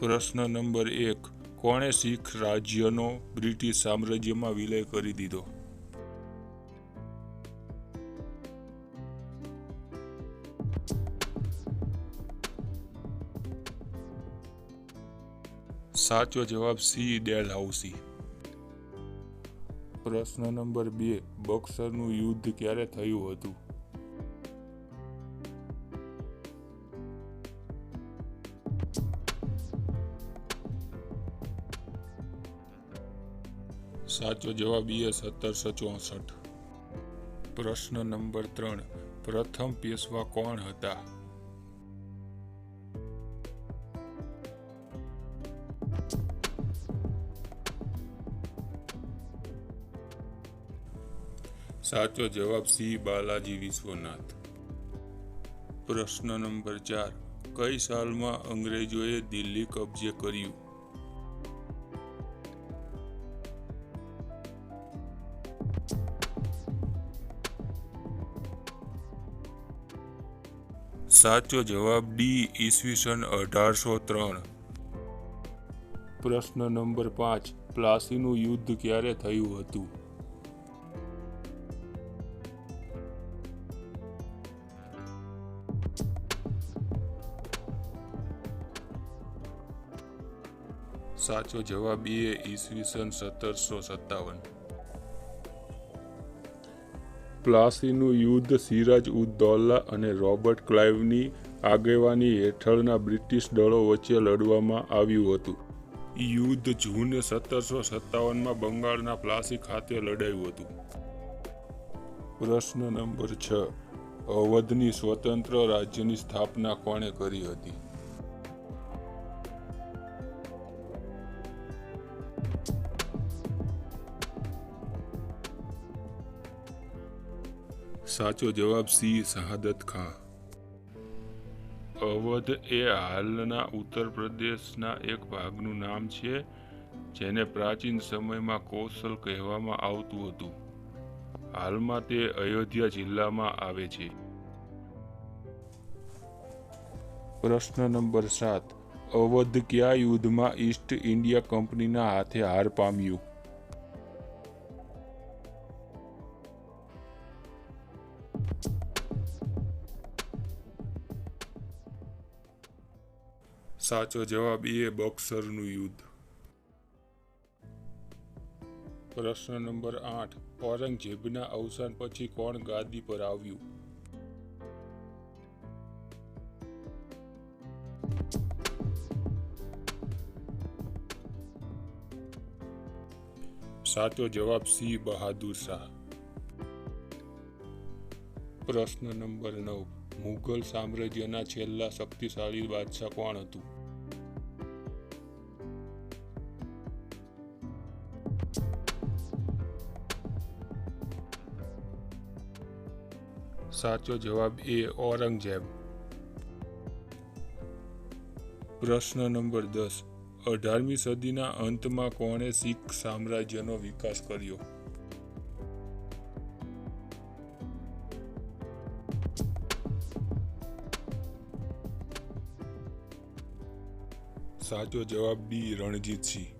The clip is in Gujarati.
પ્રશ્ન નંબર એક, કોણે શીખ રાજ્યનો બ્રિટિશ સામ્રાજ્યમાં વિલય કરી દીધો? સાચો જવાબ સી ડેલ હાઉસી પ્રશ્ન નંબર બે, બક્સરનું યુદ્ધ ક્યારે થયું હતું? સાચો જવાબ એ સત્તરસો ચોસઠ. પ્રશ્ન નંબર ત્રણ, પ્રથમ પેશવા કોણ હતા? સાચો જવાબ સી, બાલાજી વિશ્વનાથ. પ્રશ્ન નંબર ચાર, કઈ સાલમાં અંગ્રેજોએ દિલ્હી કબજે કર્યું? સાચો જવાબ ડી ઈસવીસન અઢારસો ત્રણ. પ્રશ્ન નંબર પાંચ, પ્લાસીનું યુદ્ધ ક્યારે થયું હતું? સાચો જવાબ એ ઈસવીસન સત્તરસો સત્તાવન. પ્લાસીનું યુદ્ધ સિરાજ ઉદ દૌલા અને રોબર્ટ ક્લાઇવની આગેવાની હેઠળના બ્રિટિશ દળો વચ્ચે લડવામાં આવ્યું હતું. યુદ્ધ જૂન સત્તરસો સત્તાવનમાં બંગાળના પ્લાસી ખાતે લડાયું હતું. પ્રશ્ન નંબર છ. અવધની સ્વતંત્ર રાજ્યની સ્થાપના કોણે કરી હતી? સાચો જવાબ સી શહાદત ખાં. અવધ એ હાલના ઉત્તર પ્રદેશના એક ભાગનું નામ છે જેને પ્રાચીન સમયમાં કૌશલ કહેવામાં આવતું હતું. હાલમાં તે અયોધ્યા જિલ્લામાં આવે છે. પ્રશ્ન નંબર સાત. અવધ કયા યુદ્ધમાં ઈસ્ટ ઇન્ડિયા કંપનીના હાથે હાર પામ્યું? સાચો જવાબ એ બક્સરનું યુદ્ધ. પ્રશ્ન નંબર આઠ. ઔરંગઝેબના અવસાન પછી કોણ ગાદી પર આવ્યું? સાચો જવાબ સી બહાદુર શાહ. પ્રશ્ન નંબર નવ. મુઘલ સામ્રાજ્યના છેલ્લા શક્તિશાળી બાદશાહ કોણ હતું? સાચો જવાબ એ ઔરંગઝેબ. પ્રશ્ન નંબર દસ. અઢારમી સદીના અંતમાં કોણે શીખ સામ્રાજ્યનો વિકાસ કર્યો? સાચો જવાબ ડી રણજીતસિંહ.